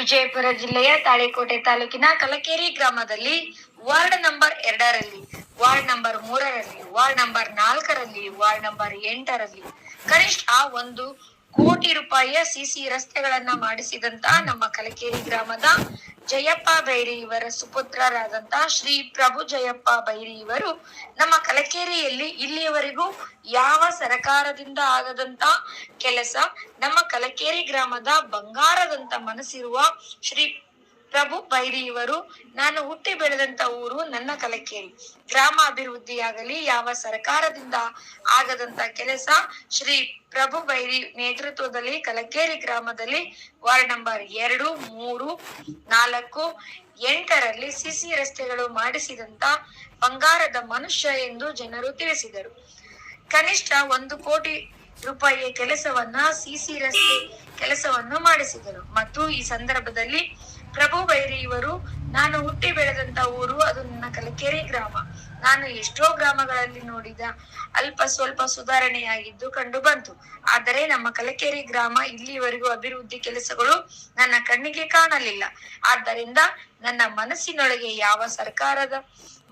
ವಿಜಯಪುರ ಜಿಲ್ಲೆಯ ತಾಳಿಕೋಟೆ ತಾಲೂಕಿನ ಕಲಕೇರಿ ಗ್ರಾಮದಲ್ಲಿ ವಾರ್ಡ್ ನಂಬರ್ ಎರಡರಲ್ಲಿ, ವಾರ್ಡ್ ನಂಬರ್ ಮೂರರಲ್ಲಿ, ವಾರ್ಡ್ ನಂಬರ್ ನಾಲ್ಕರಲ್ಲಿ, ವಾರ್ಡ್ ನಂಬರ್ ಎಂಟರಲ್ಲಿ ಕನಿಷ್ಠ ಒಂದು ಕೋಟಿ ರೂಪಾಯಿಯ ಸಿಸಿ ರಸ್ತೆಗಳನ್ನ ಮಾಡಿಸಿದಂತ ನಮ್ಮ ಕಲಕೇರಿ ಗ್ರಾಮದ ಜಯಪ್ಪ ಬೈರಿ ಇವರ ಸುಪುತ್ರರಾದಂತ ಶ್ರೀ ಪ್ರಭು ಜಯಪ್ಪ ಬೈರಿ ಇವರು ನಮ್ಮ ಕಲಕೇರಿಯಲ್ಲಿ ಇಲ್ಲಿಯವರೆಗೂ ಯಾವ ಸರಕಾರದಿಂದ ಆಗದಂತ ಕೆಲಸ ನಮ್ಮ ಕಲಕೇರಿ ಗ್ರಾಮದ ಬಂಗಾರದಂತ ಮನಸ್ಸಿರುವ ಶ್ರೀ ಪ್ರಭು ಪೈರಿ ಇವರು ನಾನು ಹುಟ್ಟಿ ಬೆಳೆದಂತ ಊರು ನನ್ನ ಕಲಕೇರಿ. ಗ್ರಾಮ ಅಭಿವೃದ್ಧಿಯಾಗಲಿ, ಯಾವ ಸರ್ಕಾರದಿಂದ ಆಗದಂತ ಕೆಲಸ ಶ್ರೀ ಪ್ರಭು ಬೈರಿ ನೇತೃತ್ವದಲ್ಲಿ ಕಲಕೇರಿ ಗ್ರಾಮದಲ್ಲಿ ವಾರ್ಡ್ ನಂಬರ್ ಎರಡು, ಮೂರು, ನಾಲ್ಕು, ಎಂಟರಲ್ಲಿ ಸಿಸಿ ರಸ್ತೆಗಳು ಮಾಡಿಸಿದಂತ ಬಂಗಾರದ ಮನುಷ್ಯ ಎಂದು ಜನರು ತಿಳಿಸಿದರು. ಕನಿಷ್ಠ ಒಂದು ಕೋಟಿ ರೂಪಾಯಿಯ ಕೆಲಸವನ್ನ ಸಿಸಿ ರಸ್ತೆ ಕೆಲಸವನ್ನು ಮಾಡಿಸಿದರು. ಮತ್ತು ಈ ಸಂದರ್ಭದಲ್ಲಿ ಪ್ರಭು ಬೈರಿ ಇವರು, ನಾನು ಹುಟ್ಟಿ ಬೆಳೆದಂತ ಊರು, ಅದು ನನ್ನ ಕಲಕೆರೆ ಗ್ರಾಮ. ನಾನು ಎಷ್ಟೋ ಗ್ರಾಮಗಳಲ್ಲಿ ನೋಡಿದ ಅಲ್ಪ ಸ್ವಲ್ಪ ಸುಧಾರಣೆಯಾಗಿದ್ದು ಕಂಡು ಬಂತು. ಆದರೆ ನಮ್ಮ ಕಲಕೆರೆ ಗ್ರಾಮ ಇಲ್ಲಿವರೆಗೂ ಅಭಿವೃದ್ಧಿ ಕೆಲಸಗಳು ನನ್ನ ಕಣ್ಣಿಗೆ ಕಾಣಲಿಲ್ಲ. ಆದ್ದರಿಂದ ನನ್ನ ಮನಸ್ಸಿನೊಳಗೆ ಯಾವ ಸರ್ಕಾರದ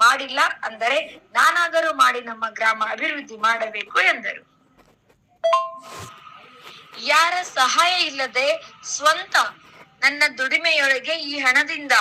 ಮಾಡಿಲ್ಲ ಅಂದರೆ ನಾನಾದರೂ ಮಾಡಿ ನಮ್ಮ ಗ್ರಾಮ ಅಭಿವೃದ್ಧಿ ಮಾಡಬೇಕು ಎಂದರು. ಯಾರ ಸಹಾಯ ಇಲ್ಲದೆ ಸ್ವಂತ ನನ್ನ ದುಡಿಮೆಯೊಳಗೆ ಈ ಹಣದಿಂದ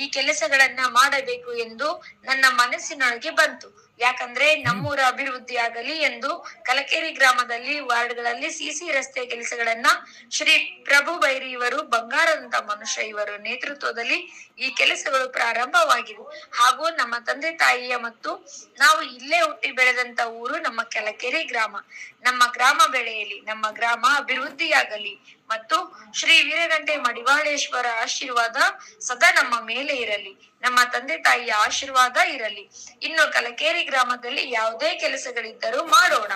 ಈ ಕೆಲಸಗಳನ್ನ ಮಾಡಬೇಕು ಎಂದು ನನ್ನ ಮನಸ್ಸಿನೊಳಗೆ ಬಂತು. ಯಾಕಂದ್ರೆ ನಮ್ಮೂರ ಅಭಿವೃದ್ಧಿ ಆಗಲಿ ಎಂದು ಕಲಕೇರಿ ಗ್ರಾಮದಲ್ಲಿ ವಾರ್ಡ್ಗಳಲ್ಲಿ ಸಿಸಿ ರಸ್ತೆ ಕೆಲಸಗಳನ್ನ ಶ್ರೀ ಪ್ರಭು ಬೈರಿ ಇವರು, ಬಂಗಾರದಂತ ಮನುಷ್ಯ ಇವರು ನೇತೃತ್ವದಲ್ಲಿ ಈ ಕೆಲಸಗಳು ಪ್ರಾರಂಭವಾಗಿವೆ. ಹಾಗೂ ನಮ್ಮ ತಂದೆ ತಾಯಿಯ ಮತ್ತು ನಾವು ಇಲ್ಲೇ ಹುಟ್ಟಿ ಬೆಳೆದಂತ ಊರು ನಮ್ಮ ಕಲಕೆರೆ ಗ್ರಾಮ. ನಮ್ಮ ಗ್ರಾಮ ಬೆಳೆಯಲಿ, ನಮ್ಮ ಗ್ರಾಮ ಅಭಿವೃದ್ಧಿಯಾಗಲಿ. ಮತ್ತು ಶ್ರೀ ವೀರಗಂಟೆ ಮಡಿವಾಳೇಶ್ವರ ಆಶೀರ್ವಾದ ಸದಾ ನಮ್ಮ ಮೇಲೆ ಇರಲಿ. ನಮ್ಮ ತಂದೆ ತಾಯಿಯ ಆಶೀರ್ವಾದ ಇರಲಿ. ಇನ್ನು ಕಲಕೇರಿ ಗ್ರಾಮದಲ್ಲಿ ಯಾವುದೇ ಕೆಲಸಗಳಿದ್ದರೂ ಮಾಡೋಣ.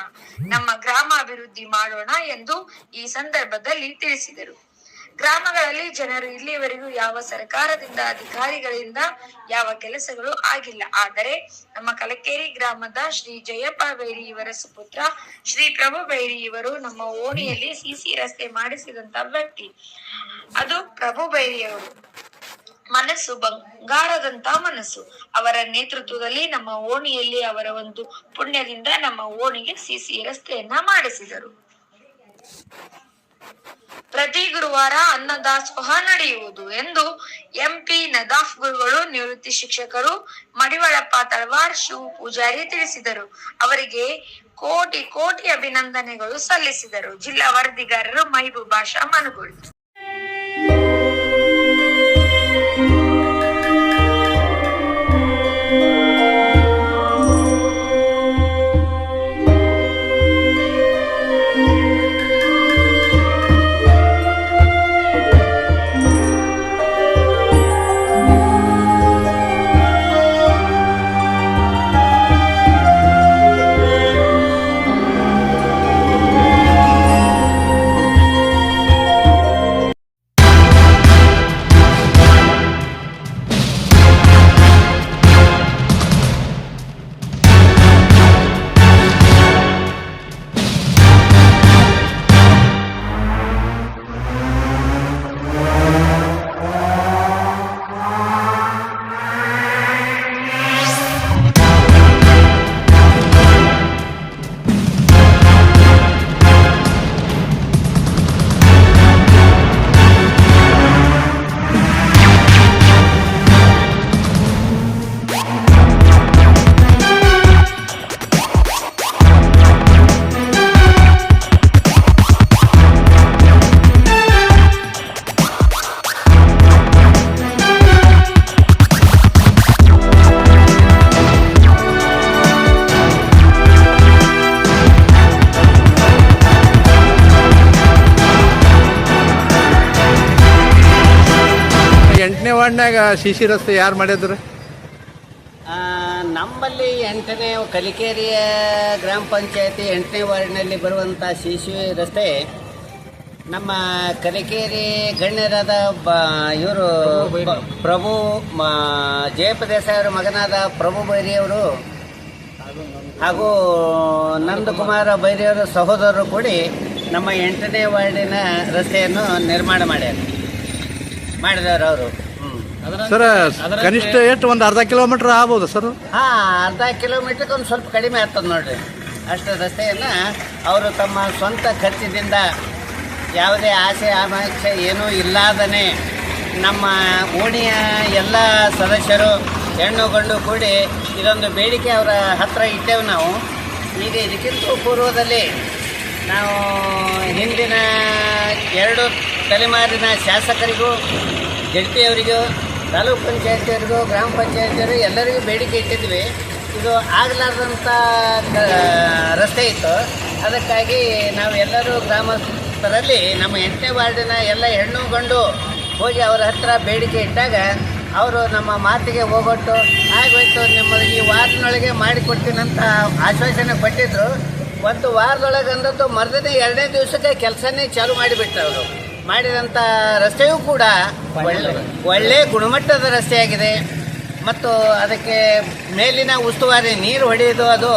ನಮ್ಮ ಗ್ರಾಮ ಅಭಿವೃದ್ಧಿ ಮಾಡೋಣ ಎಂದು ಈ ಸಂದರ್ಭದಲ್ಲಿ ತಿಳಿಸಿದರು. ಗ್ರಾಮಗಳಲ್ಲಿ ಜನರು ಇಲ್ಲಿಯವರೆಗೂ ಯಾವ ಸರ್ಕಾರದಿಂದ, ಅಧಿಕಾರಿಗಳಿಂದ ಯಾವ ಕೆಲಸಗಳು ಆಗಿಲ್ಲ. ಆದರೆ ನಮ್ಮ ಕಲಕೇರಿ ಗ್ರಾಮದ ಶ್ರೀ ಜಯಪ್ಪ ಬೈರಿ ಇವರ ಸುಪುತ್ರ, ಶ್ರೀ ಪ್ರಭು ಬೈರಿ ಇವರು ನಮ್ಮ ಓಣಿಯಲ್ಲಿ ಸಿಸಿ ರಸ್ತೆ ಮಾಡಿಸಿದಂತ ವ್ಯಕ್ತಿ. ಅದು ಪ್ರಭು ಬೈರಿಯವರು ಮನಸ್ಸು ಬಂಗಾರದಂತ ಮನಸ್ಸು. ಅವರ ನೇತೃತ್ವದಲ್ಲಿ ನಮ್ಮ ಓಣಿಯಲ್ಲಿ ಅವರ ಒಂದು ಪುಣ್ಯದಿಂದ ನಮ್ಮ ಓಣಿಗೆ ಸಿಸಿ ರಸ್ತೆಯನ್ನ ಮಾಡಿಸಿದರು. ಪ್ರತಿ ಗುರುವಾರ ಅನ್ನದಾಸೋಹ ನಡೆಯುವುದು ಎಂದು ಎಂಪಿ ನದಾಫ್ ಗುರುಗಳು ನಿವೃತ್ತಿ ಶಿಕ್ಷಕರು ಮಡಿವಳಪ್ಪ ತಳವಾರ್ ಶಿವ ಪೂಜಾರಿ ತಿಳಿಸಿದರು. ಅವರಿಗೆ ಕೋಟಿ ಕೋಟಿ ಅಭಿನಂದನೆಗಳು ಸಲ್ಲಿಸಿದರು. ಜಿಲ್ಲಾ ವರದಿಗಾರರು ಮೈಬು ಭಾಷಾ ಮನುಗೋಳಿ ಸಿ ಸಿ ರಸ್ತೆ ಯಾರು ಮಾಡಿದ್ರು? ನಮ್ಮಲ್ಲಿ ಎಂಟನೇ ಕಲಿಕೇರಿಯ ಗ್ರಾಮ ಪಂಚಾಯತಿ ಎಂಟನೇ ವಾರ್ಡ್ನಲ್ಲಿ ಬರುವಂಥ ಶಿಶು ರಸ್ತೆ ನಮ್ಮ ಕಲಿಕೇರಿ ಗಣ್ಯರಾದ ಬ, ಇವರು ಪ್ರಭು, ಮ ಜಯಪ್ಪ ಮಗನಾದ ಪ್ರಭು ಬೈರಿಯವರು ಹಾಗೂ ನಂದಕುಮಾರ ಬೈರಿಯವರ ಸಹೋದರರು ಕೂಡಿ ನಮ್ಮ ಎಂಟನೇ ವಾರ್ಡಿನ ರಸ್ತೆಯನ್ನು ನಿರ್ಮಾಣ ಮಾಡ್ಯಾರ ಮಾಡಿದವರು ಅವರು. ಸರ್ ಕನಿಷ್ಠ ಎಷ್ಟು ಒಂದು ಅರ್ಧ ಕಿಲೋಮೀಟರ್ ಆಗ್ಬೋದು ಸರ್? ಹಾಂ ಅರ್ಧ ಕಿಲೋಮೀಟ್ರಿಗೆ ಒಂದು ಸ್ವಲ್ಪ ಕಡಿಮೆ ಆಗ್ತದೆ ನೋಡ್ರಿ. ಅಷ್ಟು ರಸ್ತೆಯನ್ನು ಅವರು ತಮ್ಮ ಸ್ವಂತ ಖರ್ಚಿನಿಂದ ಯಾವುದೇ ಆಸೆ ಆಮಾಕ್ಷೆ ಏನೂ ಇಲ್ಲದನೆ ನಮ್ಮ ಓಣಿಯ ಎಲ್ಲ ಸದಸ್ಯರು ಹೆಣ್ಣು ಗಂಡು ಕೂಡಿ ಇದೊಂದು ಬೇಡಿಕೆ ಅವರ ಹತ್ರ ಇಟ್ಟೆವು ನಾವು. ಈಗ ಇದಕ್ಕಿಂತ ಪೂರ್ವದಲ್ಲಿ ನಾವು ಹಿಂದಿನ ಎರಡು ತಲೆಮಾರಿನ ಶಾಸಕರಿಗೂ ಜಡ್ಪಿಯವರಿಗೂ ತಾಲೂಕ್ ಪಂಚಾಯತಿಯವರಿಗೂ, ಗ್ರಾಮ ಪಂಚಾಯತಿಯವರಿಗೂ ಎಲ್ಲರಿಗೂ ಬೇಡಿಕೆ ಇಟ್ಟಿದ್ವಿ. ಇದು ಆಗಲಾರ್ದಂಥ ರಸ್ತೆ ಇತ್ತು. ಅದಕ್ಕಾಗಿ ನಾವು ಎಲ್ಲರೂ ಗ್ರಾಮಸ್ಥರಲ್ಲಿ ನಮ್ಮ ಎಂಟನೇ ವಾರ್ಡಿನ ಎಲ್ಲ ಹೆಣ್ಣು ಗಂಡು ಹೋಗಿ ಅವರ ಹತ್ರ ಬೇಡಿಕೆ ಇಟ್ಟಾಗ ಅವರು ನಮ್ಮ ಮಾತಿಗೆ ಹೋಗೊಟ್ಟು, ಆಗೋಯ್ತು ನಿಮ್ಮ ಈ ವಾರದೊಳಗೆ ಮಾಡಿಕೊಡ್ತೀನಂತ ಆಶ್ವಾಸನೆ ಕೊಟ್ಟಿದ್ರು ಒಂದು ವಾರದೊಳಗೆ ಅಂದದ್ದು ಎರಡನೇ ದಿವಸಕ್ಕೆ ಕೆಲಸನೇ ಚಾಲು ಮಾಡಿಬಿಟ್ರು ಅವರು. ಮಾಡಿದಂಥ ರಸ್ತೆಯೂ ಕೂಡ ಒಳ್ಳೆ ಒಳ್ಳೆ ಗುಣಮಟ್ಟದ ರಸ್ತೆಯಾಗಿದೆ ಮತ್ತು ಅದಕ್ಕೆ ಮೇಲಿನ ಉಸ್ತುವಾರಿ ನೀರು ಹೊಡೆಯೋದು ಅದು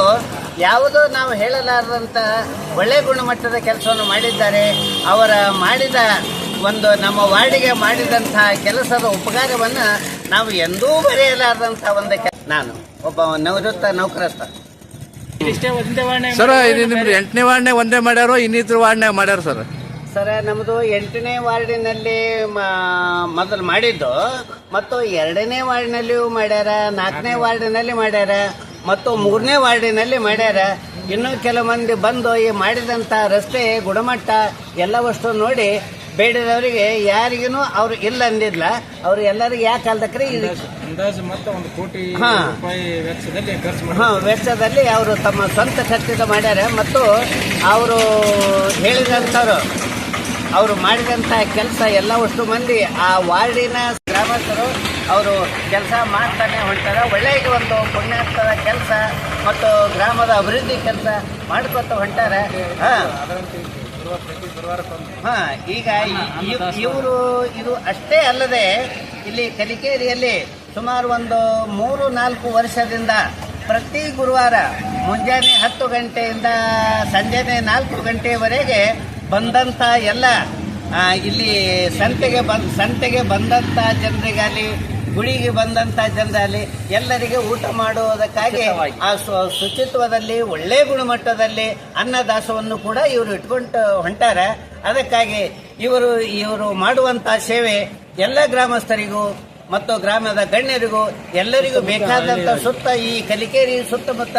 ಯಾವುದೋ ನಾವು ಹೇಳಲಾರದಂಥ ಒಳ್ಳೆ ಗುಣಮಟ್ಟದ ಕೆಲಸವನ್ನು ಮಾಡಿದ್ದಾರೆ. ಅವರ ಮಾಡಿದ ಒಂದು ನಮ್ಮ ವಾರ್ಡಿಗೆ ಮಾಡಿದಂಥ ಕೆಲಸದ ಉಪಕಾರವನ್ನು ನಾವು ಎಂದೂ ಬರೆಯಲಾರದಂಥ ಒಂದು ಕೆಲಸ ನಾನು ಒಬ್ಬ ನಿವೃತ್ತ ನೌಕರಸ್ಥ. ಸರ್ ಇದು ನಿಮ್ದು ಎಂಟನೇ ವಾರ್ಡ್ನಾಗ ಒಂದೇ ಮಾಡ್ಯಾರೋ ಇನ್ನಿತರ ವಾರ್ಡ್ನಾಗ ಮಾಡ್ಯಾರ ಸರ್? ಸರ ನಮ್ಮದು ಎಂಟನೇ ವಾರ್ಡಿನಲ್ಲಿ ಮೊದಲು ಮಾಡಿದ್ದು ಮತ್ತು ಎರಡನೇ ವಾರ್ಡಿನಲ್ಲಿಯೂ ಮಾಡ್ಯಾರ ನಾಲ್ಕನೇ ವಾರ್ಡಿನಲ್ಲಿ ಮಾಡ್ಯಾರ ಮತ್ತು ಮೂರನೇ ವಾರ್ಡಿನಲ್ಲಿ ಮಾಡ್ಯಾರ. ಇನ್ನೂ ಕೆಲವು ಮಂದಿ ಬಂದು ಈ ಮಾಡಿದಂಥ ರಸ್ತೆ ಗುಣಮಟ್ಟ ಎಲ್ಲವಷ್ಟು ನೋಡಿ ಬೇಡಿದವರಿಗೆ ಯಾರಿಗೂ ಅವ್ರು ಇಲ್ಲ ಅಂದಿಲ್ಲ ಅವ್ರು ಎಲ್ಲರಿಗೂ ಯಾಕೆ ಅಲ್ದಕ್ರೆ ಹಾಂ. ವೆಚ್ಚದಲ್ಲಿ ಅವರು ತಮ್ಮ ಸ್ವಂತ ಖರ್ಚಿದ ಮಾಡ್ಯಾರ ಮತ್ತು ಅವರು ಹೇಳಿದಂಥವ್ರು ಅವರು ಮಾಡಿದಂಥ ಕೆಲಸ ಎಲ್ಲವಷ್ಟು ಮಂದಿ ಆ ವಾರ್ಡಿನ ಗ್ರಾಮಸ್ಥರು ಅವರು ಕೆಲಸ ಮಾಡ್ತಾನೆ ಹೊಂಟಾರೆ. ಒಳ್ಳೆಯ ಒಂದು ಪುಣ್ಯಾರ್ಥದ ಕೆಲಸ ಮತ್ತು ಗ್ರಾಮದ ಅಭಿವೃದ್ಧಿ ಕೆಲಸ ಮಾಡ್ಕೊತ ಹೊಂಟಾರೆ. ಹಾಂ. ಈಗ ಇವರು ಇದು ಅಷ್ಟೇ ಅಲ್ಲದೆ ಇಲ್ಲಿ ಕಲಿಕೇರಿಯಲ್ಲಿ ಸುಮಾರು ಒಂದು ಮೂರು ನಾಲ್ಕು ವರ್ಷದಿಂದ ಪ್ರತಿ ಗುರುವಾರ ಮುಂಜಾನೆ ಹತ್ತು ಗಂಟೆಯಿಂದ ಸಂಜೆನೆ ನಾಲ್ಕು ಗಂಟೆಯವರೆಗೆ ಬಂದಂಥ ಎಲ್ಲ ಇಲ್ಲಿ ಸಂತೆಗೆ ಬಂದು ಸಂತೆಗೆ ಬಂದಂಥ ಜನರಿಗಾಗಲಿ ಗುಡಿಗೆ ಬಂದಂಥ ಜನರಲ್ಲಿ ಎಲ್ಲರಿಗೆ ಊಟ ಮಾಡುವುದಕ್ಕಾಗಿ ಆ ಶುಚಿತ್ವದಲ್ಲಿ ಒಳ್ಳೆ ಗುಣಮಟ್ಟದಲ್ಲಿ ಅನ್ನದಾಸವನ್ನು ಕೂಡ ಇವರು ಇಟ್ಕೊಂಡು ಹೊಂಟಾರ. ಅದಕ್ಕಾಗಿ ಇವರು ಇವರು ಮಾಡುವಂಥ ಸೇವೆ ಎಲ್ಲ ಗ್ರಾಮಸ್ಥರಿಗೂ ಮತ್ತು ಗ್ರಾಮದ ಗಣ್ಯರಿಗೂ ಎಲ್ಲರಿಗೂ ಬೇಕಾದಂಥ ಸುತ್ತ ಈ ಕಲಿಕೇರಿ ಸುತ್ತಮುತ್ತ